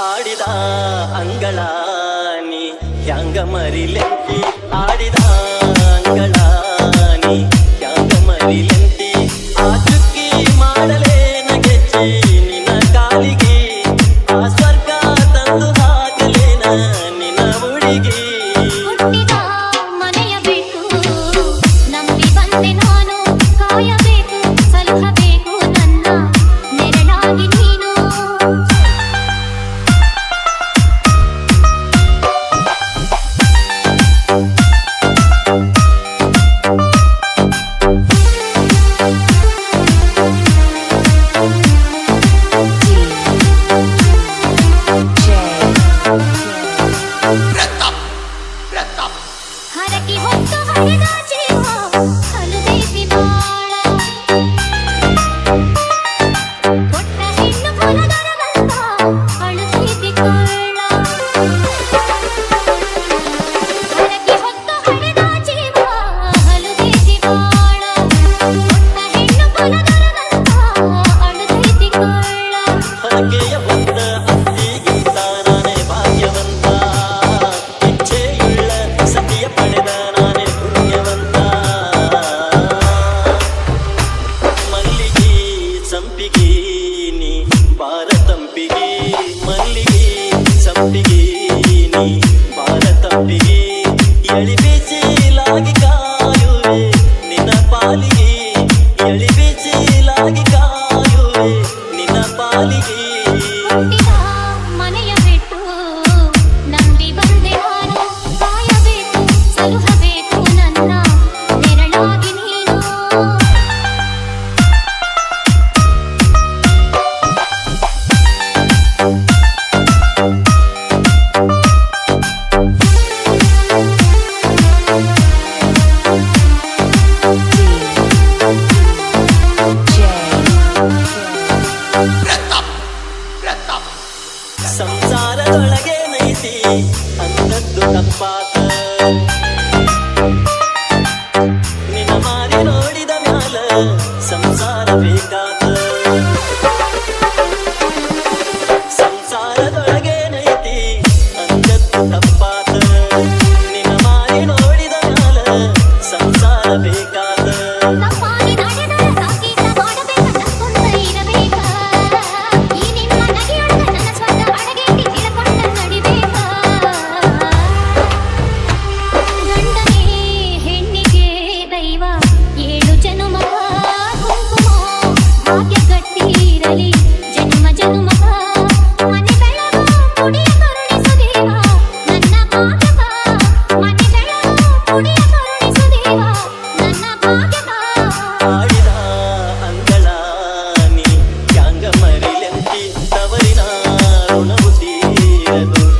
ಆಡಿದ ಅಂಗಳ ನೀ ಹೆಂಗ ಮರಿಲೆ ಆಡಿದ 晴れ着ほんと晴れが ಸಂಪಿಗೆ ನೀ ಭಾರತಂಪಿಗೆ ಮಲ್ಲಿಗೆ ಸಂಪಿಗೆ ನೀ ಭಾರತಂಪಿಗೆ ಎಳಿಬೆ some sort of a never